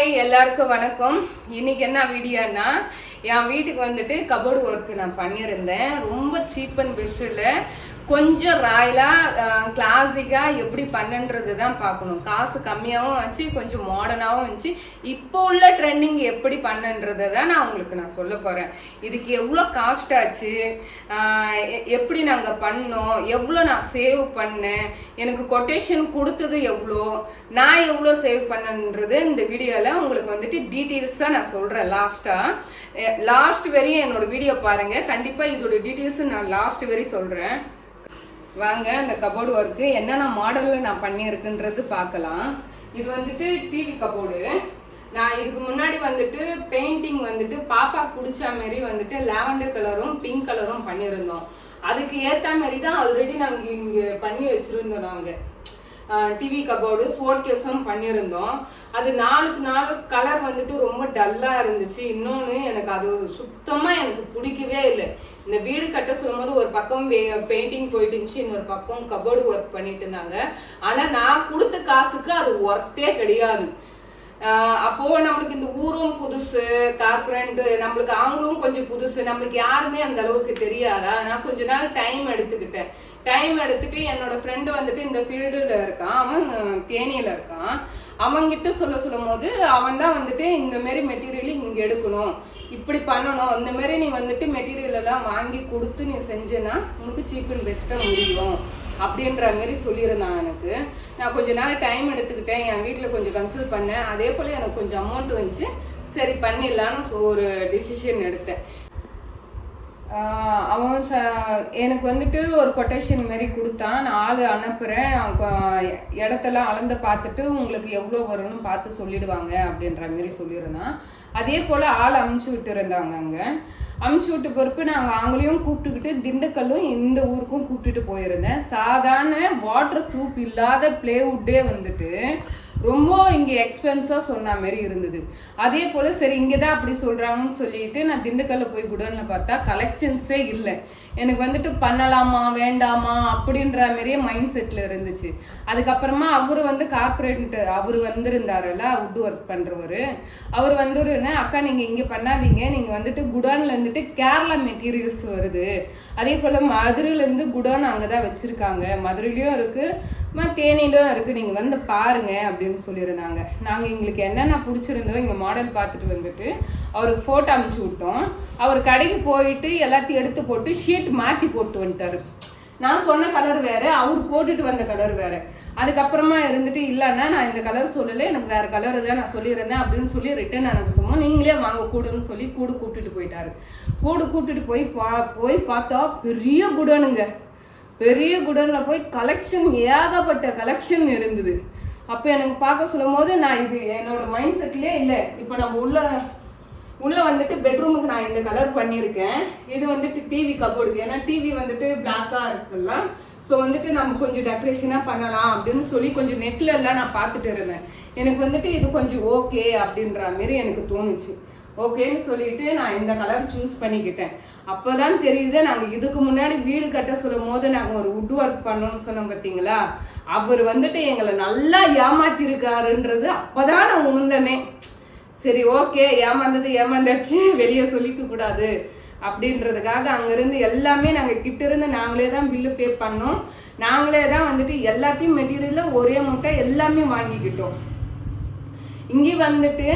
Hi எல்லாருக்கும் வணக்கம். இன்னைக்கு என்ன வீடியோன்னா என் வீட்டுக்கு வந்துட்டு கபோர்டு ஒர்க் நான் பண்ணியிருந்தேன். ரொம்ப சீப் அண்ட் பெஸ்ட்டில் கொஞ்சம் ராயலாக கிளாசிக்காக எப்படி பண்ணுன்றது தான் பார்க்கணும். காசு கம்மியாகவும் ஆச்சு கொஞ்சம் மாடர்னாகவும் இருந்துச்சு. இப்போ உள்ள ட்ரெண்டிங் எப்படி பண்ணுன்றதை தான் நான் உங்களுக்கு நான் சொல்ல போகிறேன் இதுக்கு எவ்வளோ காஸ்ட் ஆச்சு? எ- எப்படி நாங்கள் பண்ணோம்? எவ்வளோ நான் சேவ் பண்ணேன்? எனக்கு கொட்டேஷன் கொடுத்தது எவ்வளோ? நான் எவ்வளோ சேவ் பண்ணன்றது இந்த வீடியோவில் உங்களுக்கு வந்துட்டு டீட்டெயில்ஸாக நான் சொல்கிறேன் லாஸ்ட்டாக லாஸ்ட் வரையும் என்னோட வீடியோ பாருங்கள் கண்டிப்பாக இதோட டீட்டெயில்ஸு நான் லாஸ்ட் வரையும் சொல்கிறேன் வாங்க அந்த கபோர்டு ஒர்க்கு என்னென்ன மாடலில் நான் பண்ணியிருக்குன்றது பார்க்கலாம். இது வந்துட்டு டிவி கபோர்டு நான் இதுக்கு முன்னாடி வந்துட்டு பெயிண்டிங் வந்துட்டு பாப்பா பிடிச்ச மாரி வந்துட்டு லாவெண்டர் கலரும் பிங்க் கலரும் பண்ணியிருந்தோம். அதுக்கு ஏற்ற மாரி தான் ஆல்ரெடி நாங்கள் இங்கே பண்ணி வச்சுருந்தோம் நாங்கள் டிவி கபோர்டு ஸ்வோட் பண்ணியிருந்தோம். அது நாளுக்கு நாள் கலர் வந்துட்டு ரொம்ப டல்லாக இருந்துச்சு. இன்னொன்று எனக்கு அது சுத்தமாக எனக்கு பிடிக்கவே இல்லை. இந்த வீடு கட்ட சொல்லும்போது ஒரு பக்கம் பெயிண்டிங் போயிட்டு இருந்துச்சு இன்னொரு பக்கம் கபோர்டு ஒர்க் பண்ணிட்டு இருந்தாங்க. ஆனால் நான் கொடுத்த காசுக்கு அது ஒர்த்தே கிடையாது. அப்போ நம்மளுக்கு இந்த ஊரும் புதுசு கார்பரண்ட் நம்மளுக்கு அவங்களும் கொஞ்சம் புதுசு. நம்மளுக்கு யாருமே அந்த அளவுக்கு தெரியாதா? நான் கொஞ்ச நாள் டைம் எடுத்துக்கிட்டேன். டைம் எடுத்துட்டு என்னோட ஃப்ரெண்டு வந்துட்டு இந்த ஃபீல்டில் இருக்கான். அவன் தேனியில் இருக்கான். அவங்கிட்ட சொல்ல சொல்லும் போது அவன் தான் வந்துட்டு இந்த மாதிரி மெட்டீரியல் இங்கே எடுக்கணும். இப்படி பண்ணணும். இந்த மாதிரி நீ வந்துட்டு மெட்டீரியல் எல்லாம் வாங்கி கொடுத்து நீ செஞ்சேன்னா உனக்கு சீப் அண்ட் பெஸ்ட்டாக முடியும். அப்படின்ற மாதிரி சொல்லியிருந்தான் எனக்கு. நான் கொஞ்ச நாள் டைம் எடுத்துக்கிட்டேன். என் வீட்டில் கொஞ்சம் கன்சல்ட் பண்ணேன். அதே போல் எனக்கு கொஞ்சம் அமௌண்ட் வந்துச்சு. சரி பண்ணிடலான்னு ஒரு டிசிஷன் எடுத்தேன். அவன் ச எனக்கு வந்துட்டு ஒரு கொட்டேஷன் மாதிரி கொடுத்தான். நான் ஆள் அனுப்புகிறேன் இடத்தெல்லாம் அளந்து பார்த்துட்டு உங்களுக்கு எவ்வளோ வரும்னு பார்த்து சொல்லிடுவாங்க அப்படின்ற மாரி சொல்லியிருந்தான். அதே போல் ஆள் அமுச்சு விட்டுருந்தாங்க அங்கே. அமுச்சு விட்ட பொறுப்பு நாங்கள் அவங்களையும் கூப்பிட்டுக்கிட்டு திண்டுக்கல்லும் இந்த ஊருக்கும் கூப்பிட்டுட்டு போயிருந்தேன். சாதாரண வாட்டர் ப்ரூஃப் இல்லாத ப்ளேவுட்டே வந்துட்டு ரொம்ப இங்கே எக்ஸ்பென்ஸாக சொன்ன மாதிரி இருந்தது. அதே போல் சரி இங்கே தான் அப்படி சொல்கிறாங்கன்னு சொல்லிட்டு நான் திண்டுக்கல்ல போய் குடோனில் பார்த்தா கலெக்ஷன்ஸே இல்லை. எனக்கு வந்துட்டு பண்ணலாமா வேண்டாமா அப்படின்ற மாதிரியே மைண்ட் செட்டில் இருந்துச்சு. அதுக்கப்புறமா அவர் வந்து கார்பரேட் அவர் வந்திருந்தாருல்ல வுட் ஒர்க் பண்ணுறவர் அவர் வந்துருன்னு அக்கா நீங்கள் இங்கே பண்ணாதீங்க. நீங்கள் வந்துட்டு குடோனில் இருந்துட்டு கேரளா மெட்டீரியல்ஸ் வருது. அதே போல் மதுரையிலேருந்து குடோன் அங்கே தான் வச்சுருக்காங்க. மதுரையிலையும் இருக்குது அம்மா தேனியிலும் இருக்குது நீங்கள் வந்து பாருங்க அப்படின்னு சொல்லியிருந்தாங்க. நாங்கள் எங்களுக்கு என்னென்ன பிடிச்சிருந்தோ இங்கே மாடல் பார்த்துட்டு வந்துட்டு அவருக்கு ஃபோட்டோ அமுச்சு விட்டோம். அவர் கடைக்கு போயிட்டு எல்லாத்தையும் எடுத்து போட்டு ஷீட் மாற்றி போட்டு வந்துட்டாரு. நான் சொன்ன கலர் வேறு அவர் போட்டுட்டு வந்த கலர் வேறு. அதுக்கப்புறமா இருந்துட்டு இல்லைன்னா நான் இந்த கலர் சொல்லலை எனக்கு வேறு கலர் தான் நான் சொல்லியிருந்தேன் அப்படின்னு சொல்லி ரிட்டன் அனுப்ப சொன்னோம். நீங்களே வாங்க கூடுன்னு சொல்லி கூடு கூப்பிட்டுட்டு போயிட்டாரு. கூடு கூப்பிட்டுட்டு போய் பா போய் பார்த்தா பெரிய குடனுங்க. பெரிய குடனில் போய் கலெக்ஷன் ஏகப்பட்ட கலெக்ஷன் இருந்தது. அப்போ எனக்கு பார்க்க சொல்லும் போது நான் இது என்னோட மைண்ட் செட்லேயே இல்லை. இப்போ நம்ம உள்ள உள்ளே வந்துட்டு பெட்ரூமுக்கு நான் இந்த கலர் பண்ணியிருக்கேன். இது வந்துட்டு டிவி கபோர்டுக்கு ஏன்னா டிவி வந்துட்டு பிளாக்காக இருக்குல்ல. ஸோ வந்துட்டு நம்ம கொஞ்சம் டெக்கரேஷனாக பண்ணலாம் அப்படின்னு சொல்லி கொஞ்சம் நெட்டில் எல்லாம் நான் பார்த்துட்டு இருந்தேன். எனக்கு வந்துட்டு இது கொஞ்சம் ஓகே அப்படின்ற மாதிரி எனக்கு தோணுச்சு. ஓகேன்னு சொல்லிட்டு நான் இந்த கலர் சூஸ் பண்ணிக்கிட்டேன். அப்போதான் தெரியுது நாங்கள் இதுக்கு முன்னாடி வீடு கட்ட சொல்லும் போது நாங்கள் ஒரு வுட் ஒர்க் பண்ணோம்னு சொன்னோம் பார்த்தீங்களா? அவர் வந்துட்டு எங்களை நல்லா ஏமாத்திருக்காருன்றது அப்போதான் நான் உணர்ந்தனே. சரி ஓகே ஏமாந்தது ஏமாந்தாச்சு வெளியே சொல்லிக்க கூடாது அப்படின்றதுக்காக அங்கேருந்து எல்லாமே நாங்கள் கிட்ட இருந்து நாங்களே தான் பில்லு பே பண்ணோம். நாங்களே தான் வந்துட்டு எல்லாத்தையும் மெட்டீரியலில் ஒரே முட்டை எல்லாமே வாங்கிக்கிட்டோம். இங்கே வந்துட்டு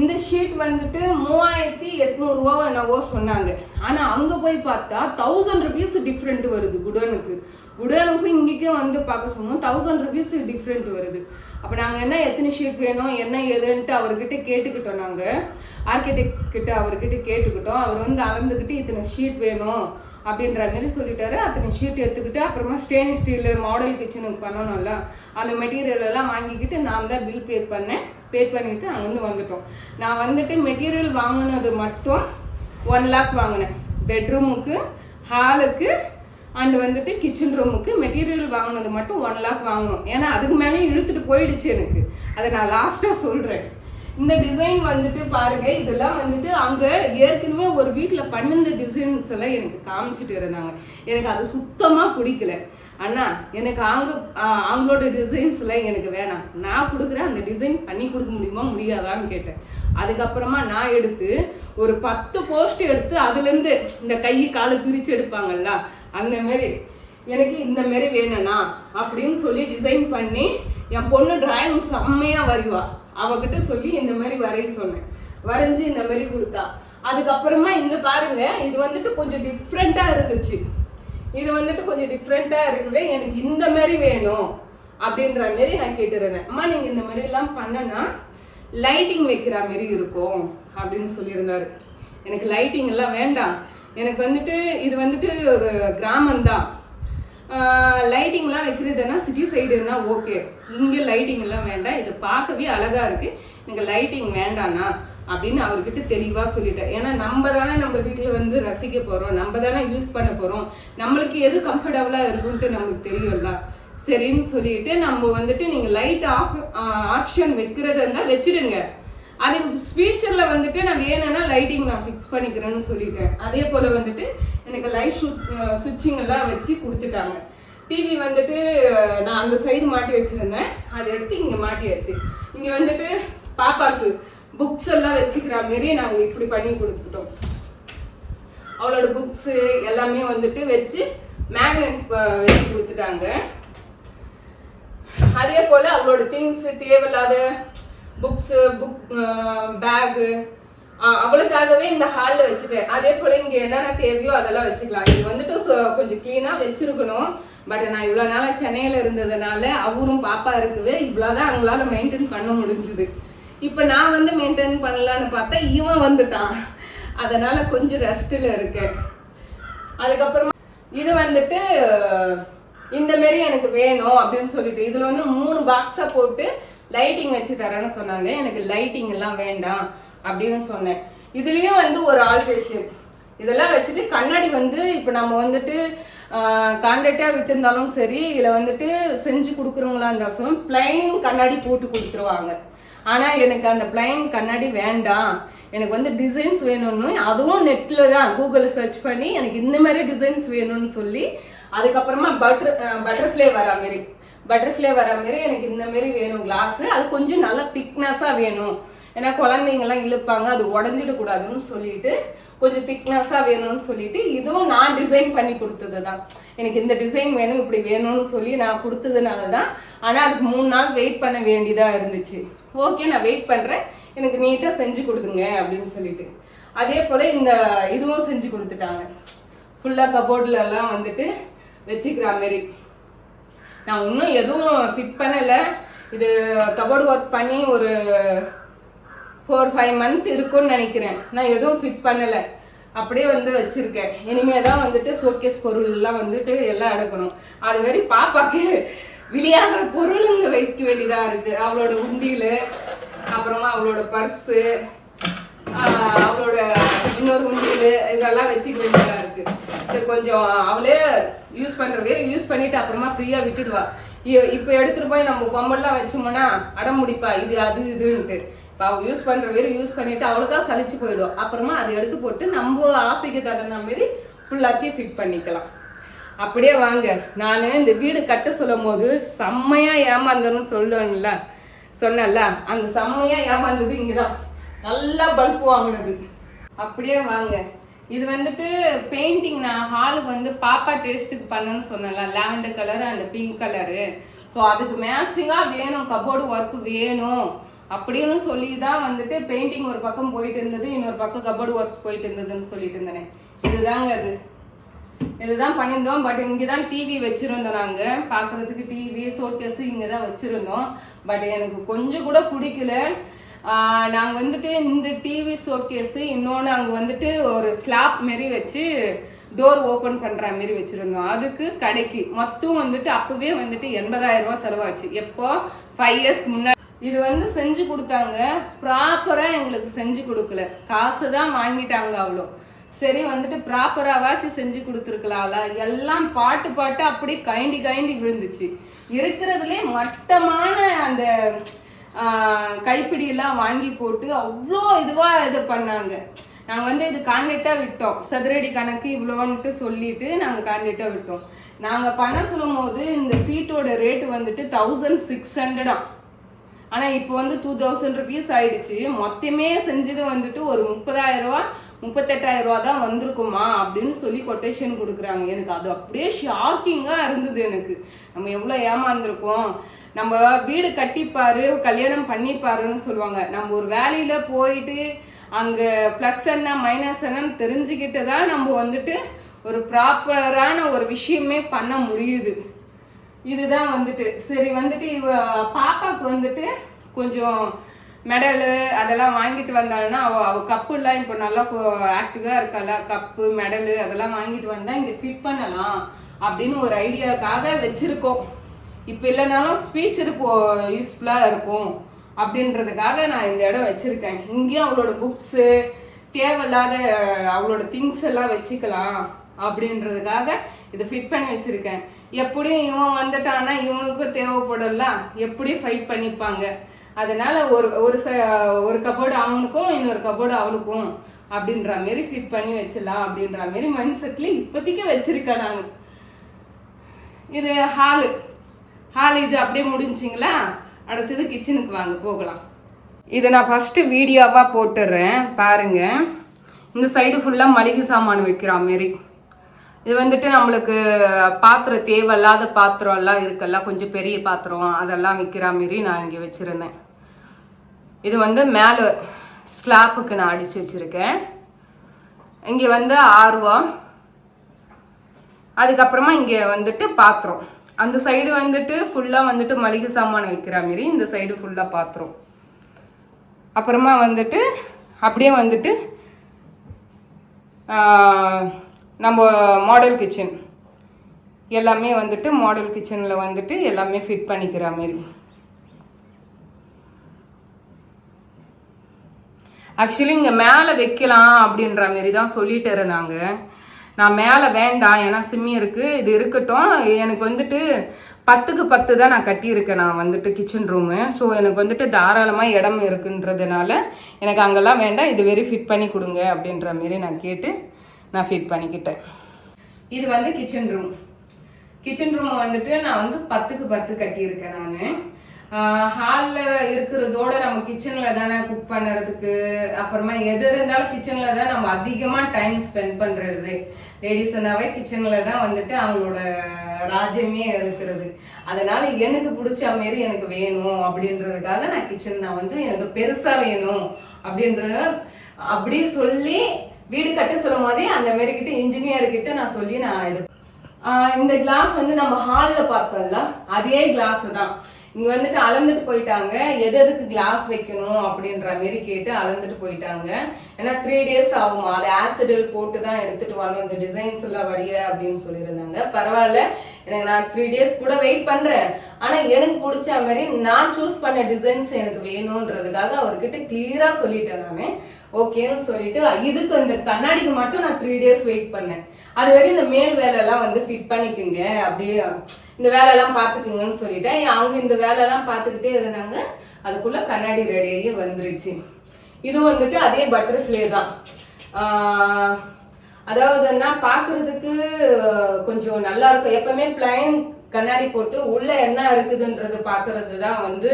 இந்த ஷீட் வந்துட்டு மூவாயிரத்தி எட்நூறுரூவா என்னவோ சொன்னாங்க. ஆனால் அங்கே போய் பார்த்தா தௌசண்ட் ருபீஸ் டிஃப்ரெண்ட் வருது குடோனுக்கு. குடோனுக்கும் இங்கேக்கும் வந்து பார்க்க சொன்னோம் தௌசண்ட் ருபீஸ் டிஃப்ரெண்ட் வருது. அப்போ நாங்கள் என்ன எத்தனை ஷீட் வேணும் என்ன ஏதுன்ட்டு அவர்கிட்ட கேட்டுக்கிட்டோம் நாங்கள் ஆர்கிடெக்ட் கிட்ட அவர்கிட்ட கேட்டுக்கிட்டோம். அவர் வந்து அளந்துக்கிட்டு இத்தனை ஷீட் வேணும் அப்படின்ற மாதிரி சொல்லிட்டாரு. அத்தனை ஷீட் எடுத்துக்கிட்டு அப்புறமா ஸ்டெயின்லெஸ் ஸ்டீல் மாடல் கிச்சனுக்கு பண்ணணும்ல அந்த மெட்டீரியல் எல்லாம் வாங்கிக்கிட்டு நான் தான் பில் பே பண்ணேன். பே பண்ணிவிட்டு அங்கேருந்து வந்துட்டோம். நான் வந்துட்டு மெட்டீரியல் வாங்கினது மட்டும் ஒன் லேக் வாங்கினேன். பெட்ரூமுக்கு ஹாலுக்கு அண்டு வந்துட்டு கிச்சன் ரூமுக்கு மெட்டீரியல் வாங்கினது மட்டும் ஒன் லேக் வாங்கணும் ஏன்னா அதுக்கு மேலேயும் இழுத்துட்டு போயிடுச்சு எனக்கு. அதை நான் லாஸ்ட்டாக சொல்கிறேன் இந்த டிசைன் வந்துட்டு பாருங்க இதெல்லாம் வந்துட்டு அங்கே ஏற்கனவே ஒரு வீட்டில் பண்ணிருந்த டிசைன்ஸ் எல்லாம் எனக்கு காமிச்சிட்டு இருந்தாங்க. எனக்கு அது சுத்தமாக பிடிக்கல. அண்ணா எனக்கு ஆங்க ஆங்களோட அவங்களோட எனக்கு வேணாம். நான் கொடுக்குறேன் அந்த டிசைன் பண்ணி கொடுக்க முடியுமா முடியாதான்னு கேட்டேன். அதுக்கப்புறமா நான் எடுத்து ஒரு பத்து போஸ்ட் எடுத்து அதுலேருந்து இந்த கை காலை பிரித்து எடுப்பாங்கல்ல அந்த மாதிரி எனக்கு இந்த மாரி வேணும்னா அப்படின்னு சொல்லி டிசைன் பண்ணி என் பொண்ணு டிராயிங் செம்மையாக வரைவா. அவகிட்ட சொல்லி இந்த மாதிரி வரைய சொன்னேன். வரைஞ்சி இந்த மாதிரி கொடுத்தா. அதுக்கப்புறமா இந்த பாருங்க இது வந்துட்டு கொஞ்சம் டிஃப்ரெண்ட்டாக இருந்துச்சு. இது வந்துட்டு கொஞ்சம் டிஃப்ரெண்ட்டாக இருக்கவே எனக்கு இந்த மாதிரி வேணும் அப்படின்ற மாதிரி நான் கேட்டுருந்தேன். அம்மா நீங்கள் இந்த மாதிரி எல்லாம் பண்ணனா லைட்டிங் வைக்கிற மாதிரி இருக்கும் அப்படின்னு சொல்லியிருந்தாரு. எனக்கு லைட்டிங் எல்லாம் வேண்டாம். எனக்கு வந்துட்டு இது வந்துட்டு ஒரு கிராமந்தான் லைட்டிங்லாம் வைக்கிறதுனா சிட்டி சைடுனா ஓகே இங்கே லைட்டிங் எல்லாம் வேண்டாம். இது பார்க்கவே அழகாக இருக்குது எனக்கு லைட்டிங் வேண்டாண்ணா அப்படின்னு அவர்கிட்ட தெளிவாக சொல்லிட்டேன். ஏன்னா நம்ம தானே நம்ம வீட்டில் வந்து ரசிக்க போகிறோம் நம்ம தானே யூஸ் பண்ண போகிறோம் நம்மளுக்கு எது கம்ஃபர்டபுளாக இருக்குன்ட்டு நம்மளுக்கு தெரியும்ல. சரின்னு சொல்லிட்டு நம்ம வந்துட்டு நீங்கள் லைட் ஆஃப் ஆப்ஷன் வைக்கிறதா இருந்தால் வச்சுடுங்க. அது ஃபியூச்சரில் வந்துட்டு நான் வேணும்னா லைட்டிங் நான் ஃபிக்ஸ் பண்ணிக்கிறேன்னு சொல்லிட்டேன். அதே போல் வந்துட்டு எனக்கு லைட் ஷூட் சுவிட்சிங் எல்லாம் வச்சு கொடுத்துட்டாங்க. டிவி வந்துட்டு நான் அந்த சைடு மாட்டி வச்சுருந்தேன். அதை எடுத்து இங்கே மாட்டியாச்சு. இங்கே வந்துட்டு பாப்பாக்கு புக்ஸ் எல்லாம் வச்சுக்கிற மாரி நாங்கள் இப்படி பண்ணி கொடுத்துட்டோம். அவளோட புக்ஸு எல்லாமே வந்துட்டு வச்சு மேக்னெட் வச்சு கொடுத்துட்டாங்க. அதே போல் அவளோட திங்ஸ் தேவையில்லாத புக்ஸு புக் பேகு அவளுக்காகவே இந்த ஹாலில் வச்சுட்டேன். அதே போல் இங்கே என்னென்ன தேவையோ அதெல்லாம் வச்சுக்கலாம். இது வந்துட்டு சொ- கொஞ்சம் க்ளீனாக வச்சுருக்கணும். பட் நான் இவ்வளோ நாளாக சென்னையில் இருந்ததுனால அவரும் பாப்பா இருக்கவே இவ்வளோதான் அவங்களால மெயின்டைன் பண்ண முடிஞ்சுது. இப்போ நான் வந்து மெயின்டைன் பண்ணலான்னு பார்த்தா இவன் வந்துட்டான். அதனால கொஞ்சம் ரெஸ்ட்டில் இருக்கேன். அதுக்கப்புறமா இது வந்துட்டு இந்த மாரி எனக்கு வேணும் அப்படின்னு சொல்லிட்டு இதில் வந்து மூணு பாக்ஸாக போட்டு லைட்டிங் வச்சு தரேன்னு சொன்னாங்க. எனக்கு லைட்டிங் எல்லாம் வேண்டாம் அப்படின்னு சொன்னேன். இதுலேயும் வந்து ஒரு ஆல்ட்ரேஷன் இதெல்லாம் வச்சுட்டு கண்ணாடி வந்து இப்போ நம்ம வந்துட்டு கான்ட்ராக்டாக விட்டுருந்தாலும் சரி இதில் வந்துட்டு செஞ்சு கொடுக்குறவங்களா இருந்தாலும் பிளைன் கண்ணாடி போட்டு கொடுத்துருவாங்க. ஆனால் எனக்கு அந்த பிளைன் கண்ணாடி வேண்டாம். எனக்கு வந்து டிசைன்ஸ் வேணும்னு அதுவும் நெட்டில் தான். கூகுளில் சர்ச் பண்ணி எனக்கு இந்த மாதிரி டிசைன்ஸ் வேணும்னு சொல்லி அதுக்கப்புறமா பட்டர் பட்டர்ஃப்ளை வர மாரி பட்டர்ஃப்ளை வர மாரி எனக்கு இந்த மாரி வேணும் கிளாஸ் அது கொஞ்சம் நல்லா திக்னஸாக வேணும். ஏன்னா குழந்தைங்கலாம் இழுப்பாங்க அது உடஞ்சிடக்கூடாதுன்னு சொல்லிட்டு கொஞ்சம் திக்னஸாக வேணும்னு சொல்லிட்டு இதுவும் நான் டிசைன் பண்ணி கொடுத்தது தான் எனக்கு இந்த டிசைன் வேணும் இப்படி வேணும்னு சொல்லி நான் கொடுத்ததுனால தான் ஆனால் அதுக்கு மூணு நாள் வெயிட் பண்ண வேண்டியதாக இருந்துச்சு. ஓகே நான் வெயிட் பண்ணுறேன் எனக்கு நீட்டாக செஞ்சு கொடுத்துங்க அப்படின்னு சொல்லிட்டு. அதே போல் இந்த இதுவும் செஞ்சு கொடுத்துட்டாங்க. ஃபுல்லாக கபோர்டில் வந்துட்டு வச்சுக்கிற மாதிரி. நான் இன்னும் எதுவும் ஃபிட் பண்ணலை. இது கபோர்டு ஒர்க் பண்ணி ஒரு ஃபோர் ஃபைவ் மந்த் இருக்கும்னு நினைக்கிறேன். நான் எதுவும் ஃபிட் பண்ணலை. அப்படியே வந்து வச்சுருக்கேன். இனிமேல் தான் வந்துட்டு ஷோகேஸ் பொருள்லாம் வந்துட்டு எல்லாம் அடக்கணும். அது மாதிரி பாப்பாக்கு விளையாடுற பொருளுங்க வைக்க வேண்டியதாக இருக்குது அவளோட உண்டியல் அப்புறமா அவளோட பர்ஸு அவளோட இன்னொரு உண்டியல் இதெல்லாம் வச்சுக்க வேண்டியதாக இருக்குது சரி கொஞ்சம் அவளே யூஸ் பண்ணுறவே யூஸ் பண்ணிவிட்டு அப்புறமா ஃப்ரீயாக விட்டுடுவா. இ- இப்போ எடுத்துகிட்டு போய் நம்ம பொம்மெல்லாம் வச்சோம்னா அடம் முடிப்பா இது அது இதுன்ட்டு அவள் யூஸ் பண்ற மாரி யூஸ் பண்ணிட்டு அவளுக்கா சலிச்சு போயிடும். அப்புறமா அதை எடுத்து போட்டு நம்ம ஆசைக்கு தகுந்த மாரி ஃபுல்லாத்தையும் ஃபிட் பண்ணிக்கலாம். அப்படியே வாங்க. நான் இந்த வீடு கட்ட சொல்லும் போது செம்மையா ஏமாந்தன்னு சொல்லுவேன்ல. சொன்னேன்ல அந்த செம்மையா ஏமாந்தது இங்கதான். நல்லா பல்ப் வாங்கினது. அப்படியே வாங்க. இது வந்துட்டு பெயிண்டிங் நான் ஹாலுக்கு வந்து பாப்பா டேஸ்ட்டுக்கு பண்ணுன்னு சொன்னேன்ல. Lavender colour and pink colour so அதுக்கு மேட்சிங்காக வேணும். கபோர்டு ஒர்க் வேணும். அப்படின்னு சொல்லி தான் வந்துட்டு பெயிண்டிங் ஒரு பக்கம் போயிட்டு இருந்தது இன்னொரு பக்கம் கபோர்டு ஒர்க் போயிட்டு இருந்ததுன்னு சொல்லிட்டு இருந்தேனே. இதுதாங்க அது. இதுதான் பண்ணியிருந்தோம் பட் இங்கே தான் டிவி வச்சுருந்தோம் நாங்கள் பார்க்குறதுக்கு டிவி சோட்கேஸு இங்கே தான் வச்சுருந்தோம். பட் எனக்கு கொஞ்சம் கூட பிடிக்கல. நாங்கள் வந்துட்டு இந்த டிவி ஷோகேஸு இன்னொன்று அங்கே வந்துட்டு ஒரு ஸ்லாப் மாரி வச்சு டோர் ஓப்பன் பண்ணுற மாரி வச்சுருந்தோம். அதுக்கு கடைக்கு. மொத்தம் வந்துட்டு அப்போவே வந்துட்டு எண்பதாயிரம் ரூபா செலவாச்சு. எப்போ? ஃபைவ் இயர்ஸ்க்கு முன்னாடி இது வந்து செஞ்சு கொடுத்தாங்க. ப்ராப்பராக எங்களுக்கு செஞ்சு கொடுக்கல. காசு தான் வாங்கிட்டாங்க அவ்வளோ. சரி வந்துட்டு ப்ராப்பராகவாச்சும் செஞ்சு கொடுத்துருக்கலாம்ல. எல்லாம் பாட்டு பாட்டு அப்படியே கைண்டி கைண்டி விழுந்துச்சு. இருக்கிறதுலே மட்டமான அந்த கைப்பிடியெல்லாம் வாங்கி போட்டு அவ்வளோ இதுவாக இது பண்ணாங்க. நாங்கள் வந்து இது கான்ட்ராக்டாக விட்டோம். சதுரடி கணக்கு இவ்வளோன்ட்டு சொல்லிட்டு நாங்கள் கான்ட்ராக்டாக விட்டோம். நாங்கள் பண்ண சொல்லும் போது இந்த சீட்டோட ரேட்டு வந்துட்டு தௌசண்ட் சிக்ஸ் ஹண்ட்ரடாக ஆனால் இப்போ வந்து டூ தௌசண்ட் ருபீஸ் ஆயிடுச்சு. மொத்தமே செஞ்சது வந்துட்டு ஒரு முப்பதாயிரம் ரூபா முப்பத்தெட்டாயிரம் ரூபா தான் வந்திருக்குமா அப்படின்னு சொல்லி கொட்டேஷன் கொடுக்குறாங்க. எனக்கு அது அப்படியே ஷாக்கிங்காக இருந்தது எனக்கு. நம்ம எவ்வளோ ஏமாந்துருக்கோம். நம்ம வீடு கட்டிப்பாரு கல்யாணம் பண்ணிப்பாருன்னு சொல்லுவாங்க. நம்ம ஒரு வேலையில் போயிட்டு அங்கே ப்ளஸ் என்ன மைனஸ் என்னன்னு தெரிஞ்சுக்கிட்டு தான் நம்ம வந்துட்டு ஒரு ப்ராப்பரான ஒரு விஷயமே பண்ண முடியுது. இதுதான் வந்துட்டு. சரி வந்துட்டு இவ பாப்பாக்கு வந்துட்டு கொஞ்சம் மெடலு அதெல்லாம் வாங்கிட்டு வந்தாள்னா அவ அவ கப்புலாம் இப்போ நல்லா ஆக்டிவாக இருக்கால கப்பு மெடலு அதெல்லாம் வாங்கிட்டு வந்தா இங்கே ஃபிட் பண்ணலாம் அப்படின்னு ஒரு ஐடியாவுக்காக வச்சிருக்கோம். இப்போ இல்லைனாலும் ஸ்பீச் இருக்கும் யூஸ்ஃபுல்லாக இருக்கும் அப்படின்றதுக்காக நான் இந்த இடம் வச்சிருக்கேன். இங்கேயும் அவளோட புக்ஸு தேவையில்லாத அவளோட திங்ஸ் எல்லாம் வச்சுக்கலாம். அப்படின்றதுக்காக இதை ஃபிட் பண்ணி வச்சுருக்கேன். எப்படியும் இவன் வந்துட்டான்னா இவனுக்கும் தேவைப்படல. எப்படியும் ஃபைட் பண்ணிப்பாங்க? அதனால் ஒரு ஒரு ச ஒரு கபோர்டு அவனுக்கும் இன்னொரு கபோர்டு அவளுக்கும் அப்படின்ற மாரி ஃபிட் பண்ணி வச்சிடலாம் அப்படின்ற மாரி மைண்ட் செட்டில் இப்போதைக்கு வச்சுருக்கேன் நான். இது ஹாலு ஹால் இது அப்படியே முடிஞ்சிங்களா? அடுத்தது கிச்சனுக்கு வாங்க போகலாம். இதை நான் ஃபஸ்ட்டு வீடியோவாக போட்டுடுறேன் பாருங்கள் இந்த சைடு ஃபுல்லாக மளிகை சாமான் வைக்கிற மாரி. இது வந்துட்டு நம்மளுக்கு பாத்திரம் தேவையில்லாத பாத்திரம் எல்லாம் இருக்குல்ல கொஞ்சம் பெரிய பாத்திரம் அதெல்லாம் விற்கிற மாரி நான் இங்கே வச்சுருந்தேன். இது வந்து மேலே ஸ்லாப்புக்கு நான் அடித்து வச்சுருக்கேன். இங்கே வந்து ஆர்வம். அதுக்கப்புறமா இங்கே வந்துட்டு பாத்திரம். அந்த சைடு வந்துட்டு ஃபுல்லாக வந்துட்டு மளிகை சாமான் வைக்கிற மாரி இந்த சைடு ஃபுல்லாக பாத்திரம். அப்புறமா வந்துட்டு அப்படியே வந்துட்டு நம்ம மாடல் கிச்சன் எல்லாமே வந்துட்டு மாடல் கிச்சனில் வந்துட்டு எல்லாமே ஃபிட் பண்ணிக்கிற மாரி ஆக்சுவலி இங்கே மேலே வைக்கலாம் அப்படின்ற மாரி தான் சொல்லிட்டு இருந்தாங்க. நான் மேலே வேண்டாம் ஏன்னா சிம்மி இருக்குது இது இருக்கட்டும். எனக்கு வந்துட்டு பத்துக்கு பத்து தான் நான் கட்டியிருக்கேன் நான் வந்துட்டு கிச்சன் ரூமு ஸோ எனக்கு வந்துட்டு தாராளமாக இடம் இருக்குன்றதுனால எனக்கு அங்கெல்லாம் வேண்டாம் இது வெரி ஃபிட் பண்ணி கொடுங்க அப்படின்ற மாரி நான் கேட்டு நான் ஃபிட் பண்ணிக்கிட்டேன். இது வந்து கிச்சன் ரூம் கிச்சன் ரூம் வந்துட்டு நான் வந்து பத்துக்கு பத்து கட்டியிருக்கேன் நான். ஹாலில் இருக்கிறதோட நம்ம கிச்சனில் தானே குக் பண்ணுறதுக்கு அப்புறமா எது இருந்தாலும் கிச்சனில் தான் நம்ம அதிகமாக டைம் ஸ்பெண்ட் பண்ணுறது லேடிஸ்னாவே கிச்சனில் தான் வந்துட்டு அவங்களோட ராஜ்யமே இருக்கிறது. அதனால எனக்கு பிடிச்ச மாரி எனக்கு வேணும் அப்படின்றதுக்காக நான் கிச்சன் நான் வந்து எனக்கு பெருசாக வேணும் அப்படின்றத அப்படி சொல்லி வீடு கட்ட சொல்லும் போதே அந்த மாரி கிட்ட இன்ஜினியர் கிட்ட நான் சொல்லி நான் இது இந்த கிளாஸ் வந்து நம்ம ஹாலில் பார்த்தோம்ல அதே கிளாஸ் தான். இங்கே வந்துட்டு அளந்துட்டு போயிட்டாங்க. எது எதுக்கு கிளாஸ் வைக்கணும் அப்படின்ற மாரி கேட்டு அளந்துட்டு போயிட்டாங்க. ஏன்னா த்ரீ டேஸ் ஆகுமா? அது ஆசிடில் போட்டு தான் எடுத்துட்டு வரணும். இந்த டிசைன்ஸ் எல்லாம் வரிய அப்படின்னு சொல்லியிருந்தாங்க. பரவாயில்ல. எனக்கு நான் த்ரீ டேஸ் கூட வெயிட் பண்றேன். ஆனா எனக்கு பிடிச்ச மாதிரி நான் சூஸ் பண்ண டிசைன்ஸ் எனக்கு வேணுன்றதுக்காக அவர்கிட்ட கிளியரா சொல்லிட்டேன் நானு. ஓகேன்னு சொல்லிட்டு இதுக்கு இந்த கண்ணாடிக்கு மட்டும் நான் த்ரீ டேஸ் வெயிட் பண்ணேன். அது வரையும் இந்த மேல் வேலைலாம் வந்து ஃபிட் பண்ணிக்குங்க அப்படியே இந்த வேலையெல்லாம் பார்த்துக்குங்கன்னு சொல்லிட்டேன். அவங்க இந்த வேலையெல்லாம் பார்த்துக்கிட்டே இருந்தாங்க. அதுக்குள்ள கண்ணாடி ரெடியாகி வந்துருச்சு. இது வந்துட்டு அதே பட்டர்ஃப்ளே தான். அதாவதுன்னா பார்க்கிறதுக்கு கொஞ்சம் நல்லா இருக்கும். எப்பவுமே பிளைன் கண்ணாடி போட்டு உள்ள என்ன இருக்குதுன்றது பார்க்கிறது தான் வந்து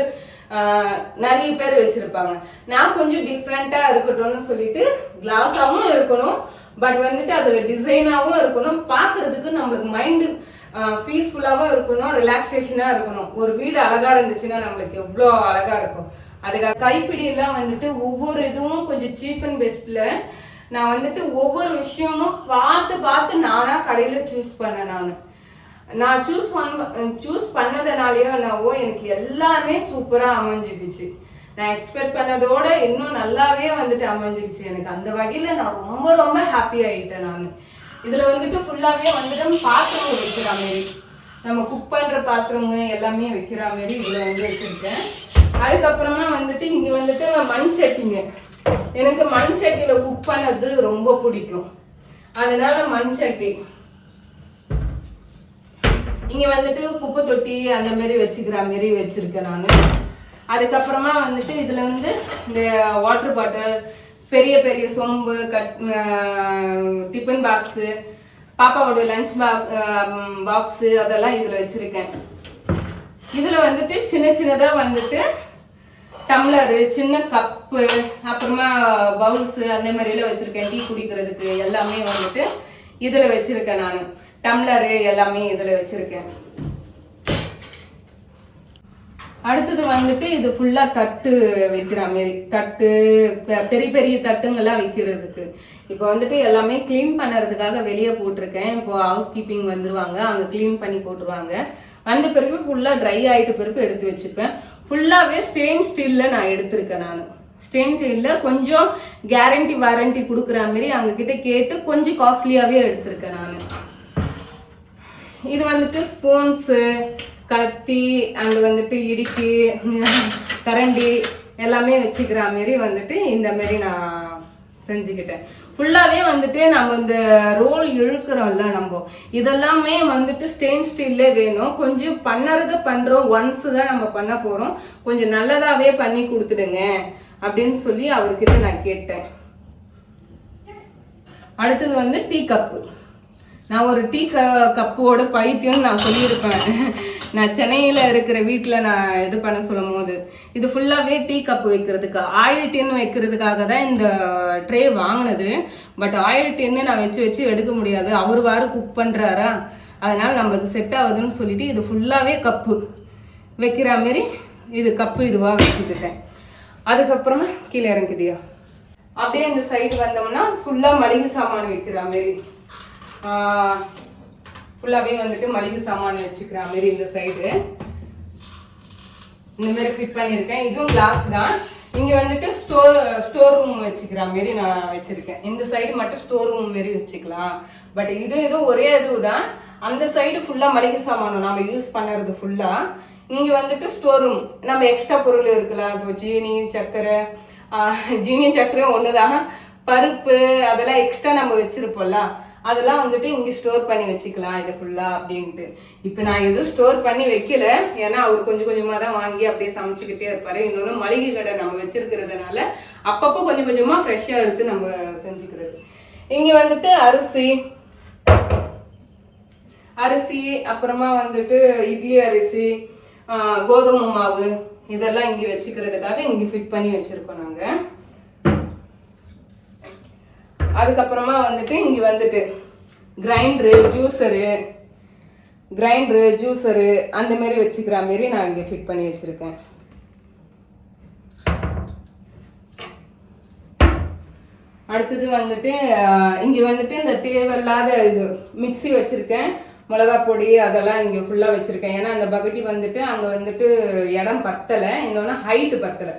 நிறைய பேர் வச்சிருப்பாங்க. நான் கொஞ்சம் டிஃப்ரெண்டா இருக்கட்டும்னு சொல்லிட்டு கிளாஸாவும் இருக்கணும். பட் வந்துட்டு அதுல டிசைனாவும் இருக்கணும். பார்க்கிறதுக்கு நம்மளுக்கு மைண்டு பீஸ்ஃபுல்லாகவும் இருக்கணும் ரிலாக்ஸேஷனாக இருக்கணும். ஒரு வீடு அழகாக இருந்துச்சுன்னா நம்மளுக்கு எவ்வளோ அழகாக இருக்கும். அதுக்காக கைப்பிடியெல்லாம் வந்துட்டு ஒவ்வொரு இதுவும் கொஞ்சம் சீப் அண்ட் பெஸ்ட்டில் நான் வந்துட்டு ஒவ்வொரு விஷயமும் பார்த்து பார்த்து நானா கடையில சூஸ் பண்ணேன் நான். நான் சூஸ் பண்ண சூஸ் பண்ணதுனாலயோ என்னவோ எனக்கு எல்லாமே சூப்பரா அமைஞ்சிடுச்சு நான் எக்ஸ்பெக்ட் பண்ணதோட இன்னும் நல்லாவே வந்துட்டு அமைஞ்சிடுச்சு எனக்கு அந்த வகையில நான் ரொம்ப ரொம்ப ஹாப்பி ஆயிட்டேன் நான். இதுல வந்துட்டு ஃபுல்லாவே வந்துட்டு பாத்திரம் வைக்கிற மாதிரி. நம்ம குக் பண்ற பாத்திரங்க எல்லாமே வைக்கிற மாதிரி இதுல வந்து வச்சிருக்கேன். அதுக்கப்புறமா வந்துட்டு இங்க வந்துட்டு மண் சட்டிங்க. எனக்கு மண் சட்டியில குக் பண்ணது ரொம்ப பிடிக்கும். அதனால மண் சட்டி. இங்க வந்துட்டு குப்பை தொட்டி அந்த மாதிரி வச்சுக்கிற மாதிரி வச்சிருக்கேன் நான். அதுக்கப்புறமா வந்துட்டு இதுல வந்து இந்த வாட்டர் பாட்டில் பெரிய பெரிய சொம்பு கட் டிஃபன் பாக்ஸு பாப்பாவோட லஞ்ச் பாக்ஸு அதெல்லாம் இதில் வச்சுருக்கேன். இதில் வந்துட்டு சின்ன சின்னதாக வந்துட்டு டம்ளரு சின்ன கப்பு அப்புறமா பவுல்ஸு அந்த மாதிரிலாம் வச்சுருக்கேன். டீ குடிக்கிறதுக்கு எல்லாமே வந்துட்டு இதில் வச்சுருக்கேன் நான். டம்ளரு எல்லாமே இதில் வச்சுருக்கேன். அடுத்தது வந்துட்டு இது ஃபுல்லாக தட்டு வைக்கிற மாரி தட்டு பெ- பெரிய பெரிய தட்டுங்கள்லாம் வைக்கிறதுக்கு. இப்போ வந்துட்டு எல்லாமே க்ளீன் பண்ணுறதுக்காக வெளியே போட்டிருக்கேன். இப்போ ஹவுஸ் கீப்பிங் வந்துருவாங்க. அங்கே க்ளீன் பண்ணி போட்டுருவாங்க. வந்த பிறகு ஃபுல்லாக ட்ரை ஆகிட்ட பிறகு எடுத்து வச்சுப்பேன். ஃபுல்லாகவே ஸ்டெயின் ஸ்டீலில் நான் எடுத்திருக்கேன் நான். ஸ்டெயின் ஸ்டீலில் கொஞ்சம் கேரண்டி வாரண்டி கொடுக்குற மாதிரி அவங்கக்கிட்ட கேட்டு கொஞ்சம் காஸ்ட்லியாகவே எடுத்திருக்கேன் நான். இது வந்துட்டு ஸ்பூன்ஸு கத்தி அங்கே வந்துட்டு இடுக்கி கரண்டி எல்லாமே வச்சுக்கிற மாரி வந்துட்டு இந்த மாரி நான் செஞ்சுக்கிட்டேன். ஃபுல்லாகவே வந்துட்டு நம்ம இந்த ரோல் இழுக்கிறோம்ல நம்ம. இதெல்லாமே வந்துட்டு ஸ்டெயின் ஸ்டீல்லே வேணும். கொஞ்சம் பண்ணுறத பண்ணுறோம் ஒன்ஸு தான் நம்ம பண்ண போகிறோம் கொஞ்சம் நல்லதாகவே பண்ணி கொடுத்துடுங்க. அப்படின்னு சொல்லி அவர்கிட்ட நான் கேட்டேன். அடுத்தது வந்து டீ கப்பு. நான் ஒரு டீ க கப்போட பைத்தியம்னு நான் சொல்லியிருப்பேன். நான் சென்னையில் இருக்கிற வீட்டில் நான் இது பண்ண சொல்லும் போது இது ஃபுல்லாகவே டீ கப்பு வைக்கிறதுக்கு ஆயில் டின் வைக்கிறதுக்காக தான் இந்த ட்ரே வாங்கினது. பட் ஆயில் டின்னு நான் வச்சு வச்சு எடுக்க முடியாது. அவர் வாரு குக் பண்ணுறாரா அதனால் நம்மளுக்கு செட் ஆகுதுன்னு சொல்லிட்டு இது ஃபுல்லாகவே கப்பு வைக்கிற மாரி இது கப்பு இதுவாக வச்சுக்கிட்டேன். அதுக்கப்புறமா கீழே இறங்குதியா அப்படியே இந்த சைடு வந்தோம்னா ஃபுல்லாக மளிகை சாமான் வைக்கிற மாரி ஃபுல்லாகவே வந்துட்டு மளிகை சாமான் வச்சுக்கிற மாரி இந்த சைடு இந்த மாதிரி ஃபிட் பண்ணியிருக்கேன். இதுவும் கிளாஸ் தான். இங்கே வந்துட்டு ஸ்டோர் ஸ்டோர் ரூம் வச்சுக்கிற மாரி நான் வச்சுருக்கேன். இந்த சைடு மட்டும் ஸ்டோர் ரூம் மாரி வச்சுக்கலாம். பட் இது இதுவும் ஒரே இது தான் அந்த சைடு ஃபுல்லாக மளிகை சாமானம் நம்ம யூஸ் பண்ணுறது ஃபுல்லாக இங்கே வந்துட்டு ஸ்டோர் ரூம் நம்ம எக்ஸ்ட்ரா பொருள் இருக்கலாம். இப்போ ஜீனி சர்க்கரை ஜீனி சர்க்கரையும் ஒன்று தான் பருப்பு அதெல்லாம் எக்ஸ்ட்ரா நம்ம வச்சுருப்போம்ல. அதெல்லாம் வந்துட்டு இங்கே ஸ்டோர் பண்ணி வச்சுக்கலாம் இது ஃபுல்லாக அப்படின்ட்டு. இப்போ நான் எதுவும் ஸ்டோர் பண்ணி வைக்கல. ஏன்னா அவர் கொஞ்சம் கொஞ்சமாக தான் வாங்கி அப்படியே சமைச்சிக்கிட்டே இருப்பார். இன்னொன்று மளிகை கடை நம்ம வச்சுருக்கிறதுனால அப்பப்போ கொஞ்சம் கொஞ்சமாக ஃப்ரெஷ்ஷாக எடுத்து நம்ம செஞ்சுக்கிறது. இங்கே வந்துட்டு அரிசி. அரிசி அப்புறமா வந்துட்டு இட்லி அரிசி கோதுமை மாவு இதெல்லாம் இங்கே வச்சுக்கிறதுக்காக இங்கே ஃபிட் பண்ணி வச்சுருக்கோம் நாங்கள் அதுக்கப்புறமா வந்துட்டு இங்கே வந்துட்டு கிரைண்டரு ஜூஸரு கிரைண்டரு ஜூஸரு அந்த மாரி வச்சுக்கிற மாரி நான் இங்கே ஃபிட் பண்ணி வச்சுருக்கேன். அடுத்தது வந்துட்டு இங்கே வந்துட்டு இந்த தேவையில்லாத இது மிக்ஸி வச்சுருக்கேன். மிளகா பொடி அதெல்லாம் இங்கே ஃபுல்லாக வச்சுருக்கேன். ஏன்னா அந்த பக்கெட்டி வந்துட்டு அங்கே வந்துட்டு இடம் பத்தலை. இன்னொன்று ஹைட்டு பத்தலை.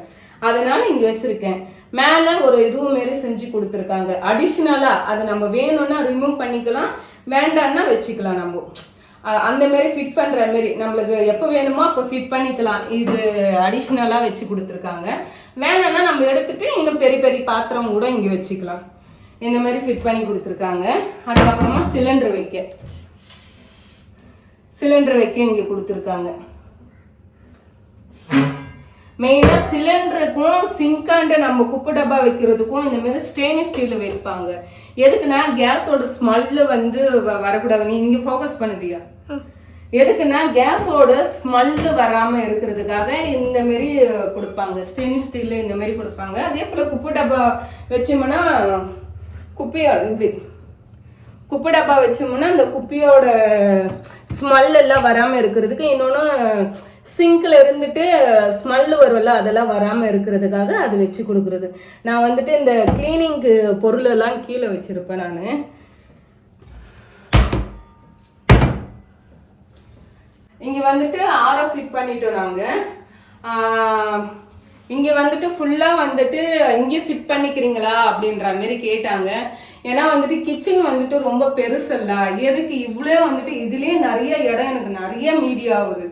அதனால் இங்கே வச்சுருக்கேன். மேலே ஒரு இதுவும் மாரி செஞ்சு கொடுத்துருக்காங்க. அடிஷ்னலாக அதை நம்ம வேணும்னா ரிமூவ் பண்ணிக்கலாம் வேண்டாம்னா வச்சுக்கலாம் நம்ம. அந்த மாரி ஃபிட் பண்ணுற மாரி. நம்மளுக்கு எப்போ வேணுமோ அப்போ ஃபிட் பண்ணிக்கலாம். இது அடிஷ்னலாக வச்சு கொடுத்துருக்காங்க. வேணும்னா நம்ம எடுத்துகிட்டு இன்னும் பெரிய பெரிய பாத்திரம் கூட இங்கே வச்சுக்கலாம். இந்த மாதிரி ஃபிட் பண்ணி கொடுத்துருக்காங்க. அதுக்கப்புறமா சிலிண்டர் வைக்க. சிலிண்டர் வைக்க இங்கே கொடுத்துருக்காங்க. மெயினாக சிலிண்டருக்கும் சிங்காண்ட நம்ம குப்பை டப்பா வைக்கிறதுக்கும் இந்த மாதிரி ஸ்டெயின்லெஸ் ஸ்டீல் வைப்பாங்க. எதுக்குன்னா கேஸோட ஸ்மெல்லு வந்து வரக்கூடாது. நீ இங்கே ஃபோக்கஸ் பண்ணுதியா? எதுக்குன்னா கேஸோட ஸ்மெல்லு வராமல் இருக்கிறதுக்காக இந்த மாரி கொடுப்பாங்க. ஸ்டெயின்லெஸ் ஸ்டீலில் இந்த மாதிரி கொடுப்பாங்க. அதே போல் குப்பை டப்பா வச்சோம்னா குப்பையா இப்படி. குப்பை டப்பா வச்சோம்னா அந்த குப்பையோட ஸ்மெல் எல்லாம் வராமல் இருக்கிறதுக்கு இன்னொன்று சிங்கில் இருந்துட்டு ஸ்மெல் வரும்ல அதெல்லாம் வராமல் இருக்கிறதுக்காக அது வச்சு கொடுக்குறது. நான் வந்துட்டு இந்த கிளீனிங்க்கு பொருளெல்லாம் கீழே வச்சுருப்பேன் நான். இங்கே வந்துட்டு ஆரோ ஃபிட் பண்ணிட்டோம் நாங்கள் இங்கே வந்துட்டு ஃபுல்லாக வந்துட்டு இங்கே ஃபிட் பண்ணிக்கிறீங்களா அப்படின்ற மாதிரி கேட்டாங்க. ஏன்னா வந்துட்டு கிச்சன் வந்துட்டு ரொம்ப பெருசல்ல. எதுக்கு இவ்வளோ வந்துட்டு இதுலேயே நிறைய இடம் எனக்கு நிறைய மீடியா ஆகுது.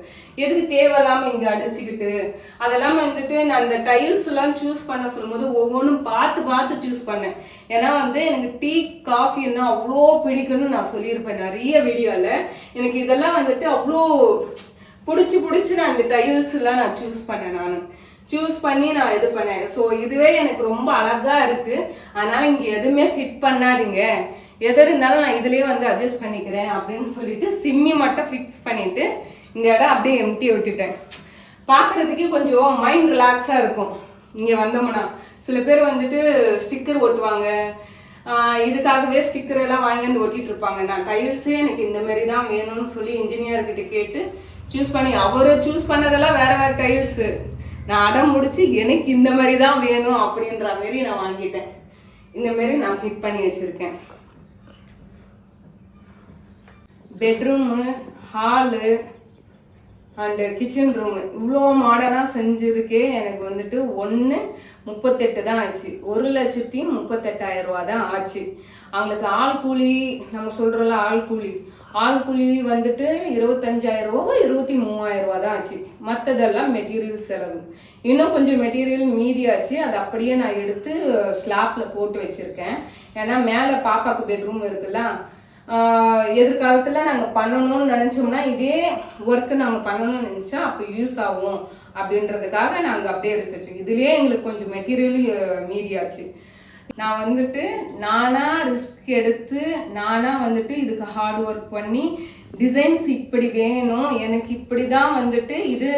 எதுக்கு தேவையில்லாமல் இங்கே அடிச்சுக்கிட்டு? அதெல்லாம் வந்துட்டு நான் இந்த டைல்ஸ் எல்லாம் சூஸ் பண்ண சொல்லும்போது ஒவ்வொன்றும் பார்த்து பார்த்து சூஸ் பண்ணேன். ஏன்னா வந்து எனக்கு டீ காஃபின்னா அவ்வளோ பிடிக்கும்னு நான் சொல்லியிருப்பேன் நிறைய வீடியோவில் எனக்கு இதெல்லாம் வந்துட்டு அவ்வளோ பிடிச்சி பிடிச்சி நான் இந்த டைல்ஸ்லாம் நான் சூஸ் பண்ணேன் நான். சூஸ் பண்ணி நான் இது பண்ணேன். ஸோ இதுவே எனக்கு ரொம்ப அழகாக இருக்குது அதனால் இங்கே எதுவுமே ஃபிட் பண்ணாதீங்க. எது இருந்தாலும் நான் இதுலேயே வந்து அட்ஜஸ்ட் பண்ணிக்கிறேன் அப்படின்னு சொல்லிட்டு சிம்மி மட்டும் ஃபிக்ஸ் பண்ணிவிட்டு இந்த இடம் அப்படியே எம்டி விட்டுட்டேன். பார்க்கறதுக்கே கொஞ்சம் மைண்ட் ரிலாக்ஸாக இருக்கும். இங்கே வந்தோம்னா. சில பேர் வந்துட்டு ஸ்டிக்கர் ஓட்டுவாங்க. இதுக்காகவே ஸ்டிக்கர் எல்லாம் வாங்கி வந்து ஒட்டிட்டு இருப்பாங்க. நான் டைல்ஸே எனக்கு இந்த மாதிரி தான் வேணும்னு சொல்லி இன்ஜினியர்கிட்ட கேட்டு சூஸ் பண்ணி அவர் சூஸ் பண்ணதெல்லாம் வேற வேற டைல்ஸு நான் அடம் முடிச்சு எனக்கு இந்த மாதிரி தான் வேணும் அப்படின்ற மாதிரி நான் வாங்கிட்டேன். இந்த மாதிரி நான் ஃபிட் பண்ணி வச்சிருக்கேன். Bedroom hall and kitchen room இவ்வளோ மாடர்னாக செஞ்சதுக்கே எனக்கு வந்துட்டு ஒன்று முப்பத்தெட்டு தான் ஆச்சு. ஒரு லட்சத்தி முப்பத்தெட்டாயிரம் ரூபா தான் ஆச்சு. அவங்களுக்கு ஆள் கூலி நம்ம சொல்கிறோம்ல ஆள் கூலி. ஆள் கூலி வந்துட்டு இருபத்தஞ்சாயிரம் ரூபாவோ இருபத்தி மூவாயிரம் ரூபா தான் ஆச்சு. மற்றதெல்லாம் மெட்டீரியல் செலவு. இன்னும் கொஞ்சம் மெட்டீரியல் மீதியாச்சு அதை அப்படியே நான் எடுத்து ஸ்லாப்பில் போட்டு வச்சுருக்கேன். ஏன்னா மேலே பாப்பாக்கு பெட்ரூம் இருக்குல்ல. எதிர்காலத்தில் நாங்கள் பண்ணணும்னு நினச்சோம்னா இதே ஒர்க்கு நாங்கள் பண்ணணும்னு நினச்சா அப்போ யூஸ் ஆகும். அப்படின்றதுக்காக நாங்கள் அப்படியே எடுத்து வச்சோம் இதுலேயே எங்களுக்கு கொஞ்சம் மெட்டீரியல் மீதியாச்சு நான் வந்துட்டு நானா ரிஸ்க் எடுத்து நானா வந்துட்டு இதுக்கு ஹார்ட் ஒர்க் பண்ணி டிசைன்ஸ் இப்படி வேணும் எனக்கு இப்படி தான் வந்துட்டு இது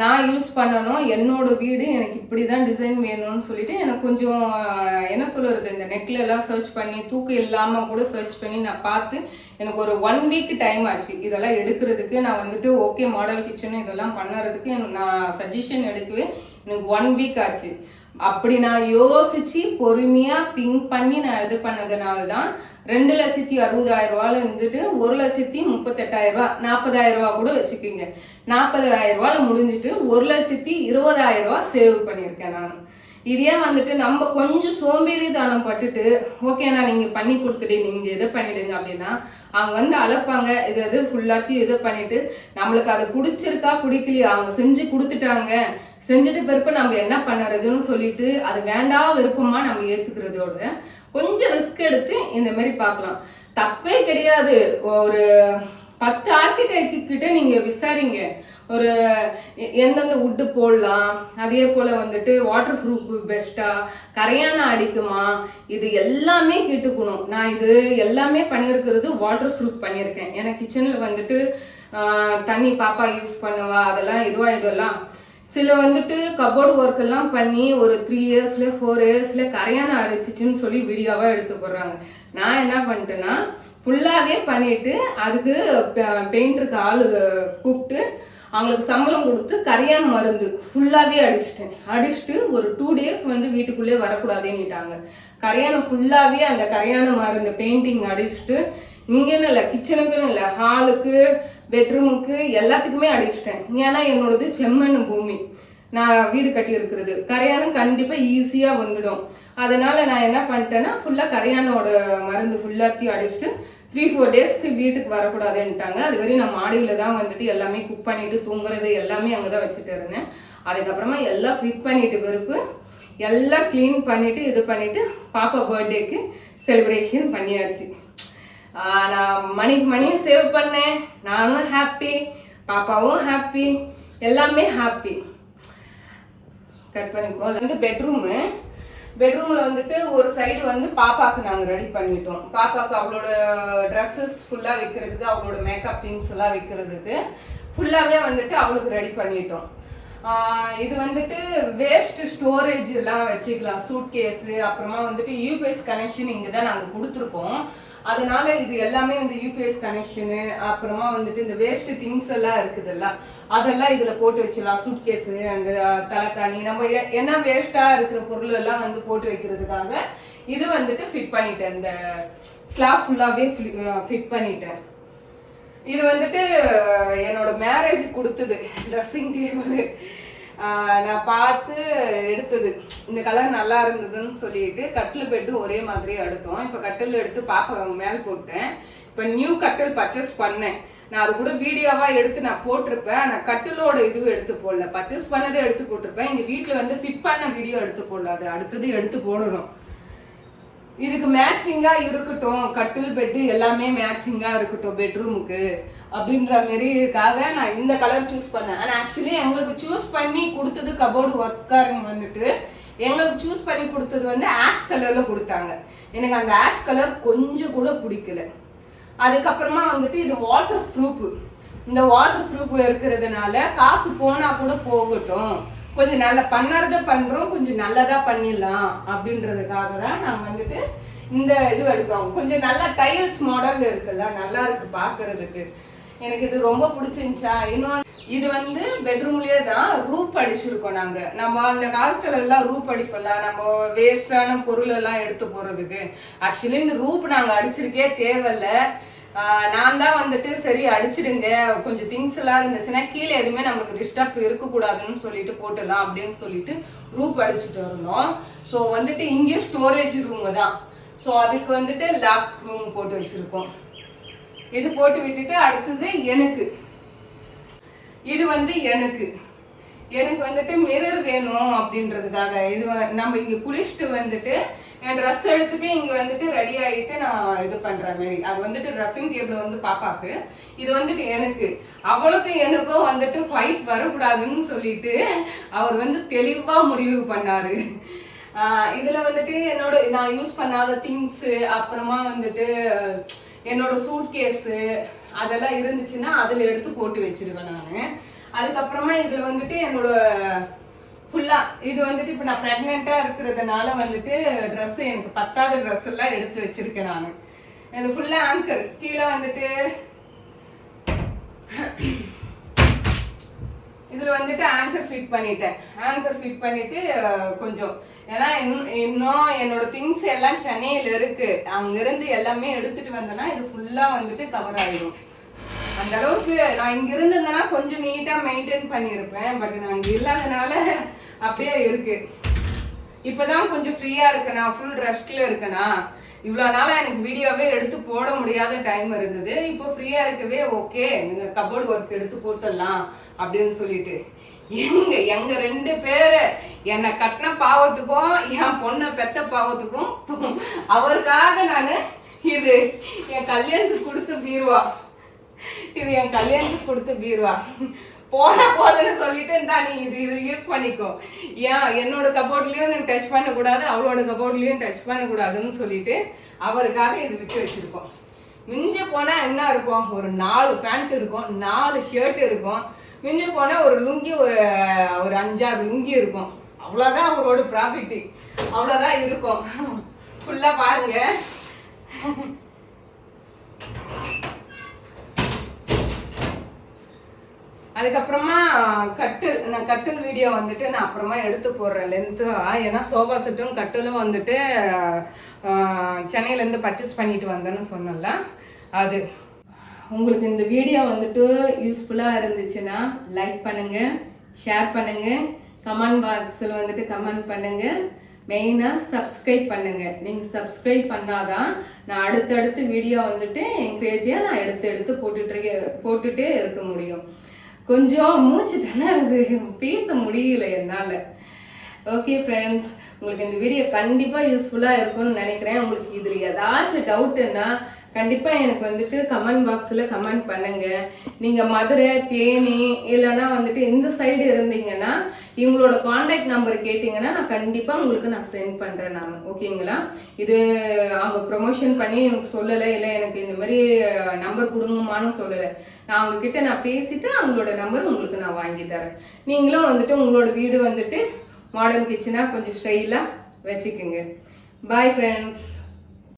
நான் யூஸ் பண்ணணும் என்னோட வீடு எனக்கு இப்படி தான் டிசைன் வேணும்னு சொல்லிட்டு எனக்கு கொஞ்சம் என்ன சொல்கிறது இந்த நெட்டில் எல்லாம் சர்ச் பண்ணி தூக்கம் இல்லாமல் கூட சர்ச் பண்ணி நான் பார்த்து எனக்கு ஒரு ஒன் வீக் டைம் ஆச்சு. இதெல்லாம் எடுக்கிறதுக்கு நான் வந்துட்டு ஓகே மாடல் கிச்சன் இதெல்லாம் பண்ணுறதுக்கு எனக்கு நான் சஜஷன் எடுக்கவே எனக்கு ஒன் வீக் ஆச்சு. அப்படி நான் யோசிச்சு பொறுமையா திங்க் பண்ணி நான் இது பண்ணதுனால தான் ரெண்டு லட்சத்தி அறுபதாயிரம் ரூபால இருந்துட்டு ஒரு லட்சத்தி முப்பத்தெட்டாயிரம் ரூபா நாற்பதாயிரம் ரூபா கூட வச்சுக்கோங்க. நாற்பதாயிரம் ரூபால முடிஞ்சிட்டு ஒரு லட்சத்தி இருபதாயிரம் ரூபா சேவ் பண்ணியிருக்கேன் நான். இதே வந்துட்டு நம்ம கொஞ்சம் சோம்பேறி தானம் பட்டுட்டு ஓகேண்ணா நீங்கள் பண்ணி கொடுத்துட்டு நீங்கள் இதை பண்ணிடுங்க அப்படின்னா அவங்க வந்து அழைப்பாங்க இது இது ஃபுல்லாத்தையும் இதை பண்ணிட்டு நம்மளுக்கு அது பிடிச்சிருக்கா பிடிக்கலையா? அவங்க செஞ்சு கொடுத்துட்டாங்க. செஞ்சுட்டு பிறப்பு நம்ம என்ன பண்ணுறதுன்னு சொல்லிட்டு அது வேண்டாம் விருப்பமா நம்ம ஏற்றுக்கிறதோட கொஞ்சம் ரிஸ்க் எடுத்து இந்த மாதிரி பார்க்கலாம். தப்பே கிடையாது. ஒரு பத்து ஆர்கிடெக்ட் கிட்ட நீங்கள் விசாரிங்க. ஒரு எந்தெந்த உட்டு போடலாம். அதே போல் வந்துட்டு வாட்டர் ப்ரூஃப் பெஸ்ட்டா கரையான அடிக்குமா? இது எல்லாமே கேட்டுக்கணும். நான் இது எல்லாமே பண்ணியிருக்கிறது வாட்டர் ப்ரூஃப் பண்ணியிருக்கேன். ஏன்னா கிச்சனில் வந்துட்டு தண்ணி பாப்பா யூஸ் பண்ணுவா. அதெல்லாம் இதுவாகிடும்லாம் சில வந்துட்டு கபோர்டு ஒர்க் எல்லாம் பண்ணி ஒரு த்ரீ இயர்ஸ்ல ஃபோர் இயர்ஸ்ல கரையான அரைச்சிச்சுன்னு சொல்லி வீடியோவா எடுத்து போடுறாங்க. நான் என்ன பண்ணிட்டேன்னா ஃபுல்லாகவே பண்ணிட்டு அதுக்கு பெயிண்டருக்கு ஆள் கூப்பிட்டு அவங்களுக்கு சம்பளம் கொடுத்து கரையான் மருந்து ஃபுல்லாகவே அடிச்சிட்டேன். அடிச்சுட்டு ஒரு டூ டேஸ் வந்து வீட்டுக்குள்ளே வரக்கூடாதுன்னுட்டாங்க. கரையானம் ஃபுல்லாகவே அந்த கரையான மருந்து பெயிண்டிங் அடிச்சுட்டு இங்கேன்னு இல்லை கிச்சனுக்குன்னு இல்லை ஹாலுக்கு பெட்ரூமுக்கு எல்லாத்துக்குமே அடிச்சிட்டேன். ஏன்னா என்னோடது செம்மண் பூமி. நான் வீடு கட்டி இருக்கிறது கரையானம் கண்டிப்பாக ஈஸியாக வந்துடும். அதனால் நான் என்ன பண்ணிட்டேன்னா ஃபுல்லாக கரையானோட மருந்து ஃபுல்லாத்தையும் அடிச்சுட்டு த்ரீ ஃபோர் டேஸ்க்கு வீட்டுக்கு வரக்கூடாதுன்ட்டாங்க. அது வரையும் நான் மாடியில் தான் வந்துட்டு எல்லாமே குக் பண்ணிவிட்டு தூங்குறது எல்லாமே அங்கே தான் வச்சுட்டு இருந்தேன். அதுக்கப்புறமா எல்லாம் ஃபிட் பண்ணிட்டு பிறப்பு எல்லாம் க்ளீன் பண்ணிவிட்டு இது பண்ணிவிட்டு பாப்பா பர்த்டேக்கு செலிப்ரேஷன் பண்ணியாச்சு. நான் மணிக்கு மணியும் சேவ் பண்ணேன். நானும் ஹாப்பி பாப்பாவும் ஹாப்பி எல்லாமே ஹாப்பி கட் பண்ணிக்கோ வந்து பெட்ரூமு பெட்ரூமில் வந்துட்டு ஒரு சைடு வந்து பாப்பாவுக்கு நாங்கள் ரெடி பண்ணிட்டோம். பாப்பாவுக்கு அவளோட ட்ரெஸ்ஸஸ் ஃபுல்லாக வைக்கிறதுக்கு அவளோட மேக்கப் திங்ஸ் எல்லாம் வைக்கிறதுக்கு ஃபுல்லாகவே வந்துட்டு அவளுக்கு ரெடி பண்ணிட்டோம். இது வந்துட்டு வேஸ்ட் ஸ்டோரேஜ் எல்லாம் வச்சுக்கலாம். சூட் கேஸு அப்புறமா வந்துட்டு யூபிஎஸ் கனெக்ஷன் இங்கே தான் நாங்கள் கொடுத்துருக்கோம். அதனால இது எல்லாமே இந்த யூபிஎஸ் கனெக்ஷனு அப்புறமா வந்துட்டு இந்த வேஸ்ட் திங்ஸ் எல்லாம் இருக்குதுல்ல அதெல்லாம் இதுல போட்டு வச்சிடலாம். சூட் கேஸு அண்ட் தலைக்காணி நம்ம என்ன வேஸ்டா இருக்கிற பொருள் எல்லாம் வந்து போட்டு வைக்கிறதுக்காக இது வந்துட்டு ஃபிட் பண்ணிட்டேன். இந்த ஸ்லாப் ஃபுல்லாவே ஃபிட் பண்ணிட்டேன். இது வந்துட்டு என்னோட மேரேஜ் கொடுத்தது. ட்ரெஸ்ஸிங் டேபிள் நான் பார்த்து எடுத்தது. இந்த கலர் நல்லா இருந்ததுன்னு சொல்லிட்டு கட்டில் பெட்டு ஒரே மாதிரி எடுத்தோம் இப்போ கட்டில் எடுத்து பாப்பா மேல் போட்டேன். இப்போ நியூ கட்டில் பர்ச்சேஸ் பண்ணேன். நான் அது கூட வீடியோவா எடுத்து நான் போட்டிருப்பேன். ஆனால் கட்டிலோட இதுவும் எடுத்து போடல. பர்ச்சேஸ் பண்ணதே எடுத்து போட்டிருப்பேன். எங்கள் வீட்டில் வந்து ஃபிட் பண்ண வீடியோ எடுத்து போடல. அது அடுத்தது எடுத்து போடணும். இதுக்கு மேட்சிங்கா இருக்கட்டும். கட்டில் பெட்டு எல்லாமே மேட்சிங்கா இருக்கட்டும் பெட்ரூமுக்கு அப்படின்ற மாரிக்காக நான் இந்த கலர் சூஸ் பண்ணேன். ஆனால் ஆக்சுவலி எங்களுக்கு சூஸ் பண்ணி கொடுத்தது கபோர்டு ஒர்க்காரங்க வந்துட்டு எங்களுக்கு சூஸ் பண்ணி கொடுத்தது வந்து ஆஷ் கலரில் கொடுத்தாங்க. எனக்கு அந்த ஆஷ் கலர் கொஞ்சம் கூட பிடிக்கல. அதுக்கப்புறமா வந்துட்டு இது வாட்டர் ப்ரூஃப் இந்த வாட்டர் ப்ரூஃப் இருக்கிறதுனால காசு போனால் கூட போகட்டும். கொஞ்சம் நல்ல பண்ணுறத பண்ணுறோம் கொஞ்சம் நல்லதாக பண்ணிடலாம் அப்படின்றதுக்காக தான் நாங்கள் வந்துட்டு இந்த இது எடுத்தோம். கொஞ்சம் நல்லா டைல்ஸ் மாடல் இருக்குல்ல நல்லா இருக்கு பார்க்கறதுக்கு. எனக்கு இது ரொம்ப பிடிச்சிருந்துச்சா? இன்னொன்று இது வந்து பெட்ரூம்லயே தான் ரூப் அடிச்சிருக்கோம் நாங்க. நம்ம அந்த காலத்துல எல்லாம் ரூப் அடிப்போம்ல நம்ம வேஸ்டான பொருள் எல்லாம் எடுத்து போறதுக்கு. ஆக்சுவலி இந்த ரூப் நாங்க அடிச்சிருக்கே தேவையில்ல. நான் தான் வந்துட்டு சரி அடிச்சிடுங்க. கொஞ்சம் திங்ஸ் எல்லாம் இருந்துச்சுன்னா கீழே எதுவுமே நம்மளுக்கு டிஸ்டர்ப் இருக்கக்கூடாதுன்னு சொல்லிட்டு போட்டுடலாம் அப்படின்னு சொல்லிட்டு ரூப் அடிச்சுட்டு இருந்தோம். ஸோ வந்துட்டு இங்கேயும் ஸ்டோரேஜ் ரூம் தான். ஸோ அதுக்கு வந்துட்டு லாக் ரூம் போட்டு வச்சிருக்கோம். இது போட்டு விட்டுட்டு அடுத்தது எனக்கு. இது வந்து எனக்கு. எனக்கு வந்துட்டு மிரர் வேணும் அப்படின்றதுக்காக. இது நம்ம இங்கே குளிச்சுட்டு வந்துட்டு என் ட்ரெஸ் எடுத்துட்டு இங்கே வந்துட்டு ரெடி ஆகிட்டு நான் இது பண்ணுற மாதிரி. அது வந்துட்டு ட்ரெஸ்ஸிங் டேபிள் வந்து பாப்பாக்கு. இது வந்துட்டு எனக்கு. அவளுக்கு எனக்கும் வந்துட்டு ஃபைட் வரக்கூடாதுன்னு சொல்லிட்டு அவர் வந்து தெளிவாக முடிவு பண்ணார். இதில் வந்துட்டு என்னோட நான் யூஸ் பண்ணாத திங்ஸு அப்புறமா வந்துட்டு என்னோட சூட்கேஸு அதெல்லாம் இருந்துச்சுன்னா அதில் எடுத்து போட்டு வச்சிருவேன் நான். அதுக்கப்புறமா இதில் வந்துட்டு என்னோட ஃபுல்லாக இது வந்துட்டு இப்போ நான் ப்ரெக்னெண்ட்டாக இருக்கிறதுனால வந்துட்டு ட்ரெஸ்ஸு எனக்கு பத்தாவது ட்ரெஸ் எல்லாம் எடுத்து வச்சிருக்கேன் நான். இது ஃபுல்லாக ஆங்கர் கீழே வந்துட்டு இதில் வந்துட்டு ஆங்கர் ஃபிட் பண்ணிட்டேன். ஆங்கர் ஃபிட் பண்ணிட்டு கொஞ்சம் ஏன்னா இன்னும் இன்னும் என்னோட திங்ஸ் எல்லாம் சென்னையில இருக்கு. அங்கிருந்து எல்லாமே எடுத்துட்டு வந்தேன்னா இது ஃபுல்லா வந்துட்டு கவர் ஆயிடும். அந்த அளவுக்கு நான் இங்க இருந்திருந்தேன்னா கொஞ்சம் நீட்டா மெயின்டைன் பண்ணியிருப்பேன். பட் நான் இங்க இல்லாதனால அப்படியே இருக்கு. இப்பதான் கொஞ்சம் ஃப்ரீயா இருக்கேனா? ஃபுல் ரெஸ்ட்ல இருக்கேனா? இவ்வளோ நாளாக எனக்கு வீடியோவே எடுத்து போட முடியாத டைம் இருந்தது. இப்போ ஃப்ரீயாக இருக்கவே ஓகே நீங்கள் கபோர்டு ஒர்க் எடுத்து போட்டுடலாம் அப்படின்னு சொல்லிட்டு. எங்க எங்க ரெண்டு பேரு? என்னை கட்டின பாவத்துக்கும் என் பொண்ணை பெத்த பாவத்துக்கும் அவருக்காக நான் இது என் கல்யாணத்துக்கு கொடுத்த பீருவா. இது என் கல்யாணத்துக்கு கொடுத்த பீருவா. போன போதுன்னு சொல்லிட்டு இந்தா நீ இது இது யூஸ் பண்ணிக்கோ. ஏன் என்னோட கபோர்ட்லயும் நீ டச் பண்ணக்கூடாது அவளோட கபோர்ட்லயும் டச் பண்ணக்கூடாதுன்னு சொல்லிட்டு அவருக்காக இது விட்டு வச்சிருக்கோம். மிஞ்சி போனா என்ன இருக்கும்? ஒரு நாலு பேண்ட் இருக்கும் நாலு ஷர்ட் இருக்கும். மிஞ்சி போனால் ஒரு லுங்கி ஒரு ஒரு அஞ்சாறு லுங்கி இருக்கும். அவ்வளோதான் அவரோட ப்ராஃபிட்டு அவ்வளோதான் இருக்கும். ஃபுல்லாக பாருங்க. அதுக்கப்புறமா கட்டு நான் கட்டில் வீடியோ வந்துட்டு நான் அப்புறமா எடுத்து போடுறேன். லென்த்தாக ஏன்னா சோஃபா செட்டும் கட்டிலும் வந்துட்டு சென்னையிலேருந்து பர்ச்சேஸ் பண்ணிட்டு வந்தேன்னு சொன்னல அது. உங்களுக்கு இந்த வீடியோ வந்துட்டு யூஸ்ஃபுல்லாக இருந்துச்சுன்னா லைக் பண்ணுங்கள் ஷேர் பண்ணுங்கள் கமெண்ட் பாக்ஸில் வந்துட்டு கமெண்ட் பண்ணுங்கள் மெயினாக சப்ஸ்கிரைப் பண்ணுங்கள் நீங்கள் சப்ஸ்கிரைப் பண்ணாதான் நான் அடுத்தடுத்து வீடியோ வந்துட்டு என்கரேஜியாக நான் எடுத்து எடுத்து போட்டுட்டு போட்டுகிட்டே இருக்க முடியும். கொஞ்சம் மூச்சு திணறுது பேச முடியல என்னால். ஓகே ஃப்ரெண்ட்ஸ் உங்களுக்கு இந்த வீடியோ கண்டிப்பாக யூஸ்ஃபுல்லாக இருக்கும்னு நினைக்கிறேன். உங்களுக்கு இதில் ஏதாச்சும் டவுட்டுன்னா கண்டிப்பாக எனக்கு வந்துட்டு கமெண்ட் பாக்ஸில் கமெண்ட் பண்ணுங்கள் நீங்கள் மதுரை தேனி இல்லைன்னா வந்துட்டு இந்த சைடு இருந்தீங்கன்னா இவங்களோட காண்டாக்ட் நம்பர் கேட்டிங்கன்னா நான் கண்டிப்பாக உங்களுக்கு நான் சென்ட் பண்ணுறேன் நான் ஓகேங்களா இது அவங்க ப்ரொமோஷன் பண்ணி எனக்கு சொல்லலை இல்லை எனக்கு இந்த மாதிரி நம்பர் கொடுங்கமான்னு சொல்லலை. நான் அவங்கக்கிட்ட நான் பேசிவிட்டு அவங்களோட நம்பர் உங்களுக்கு நான் வாங்கி தரேன். நீங்களும் வந்துட்டு உங்களோட வீடு வந்துட்டு மாடர்ன் கிச்சனாக கொஞ்சம் ஸ்டைலாக வச்சுக்கோங்க. Bye friends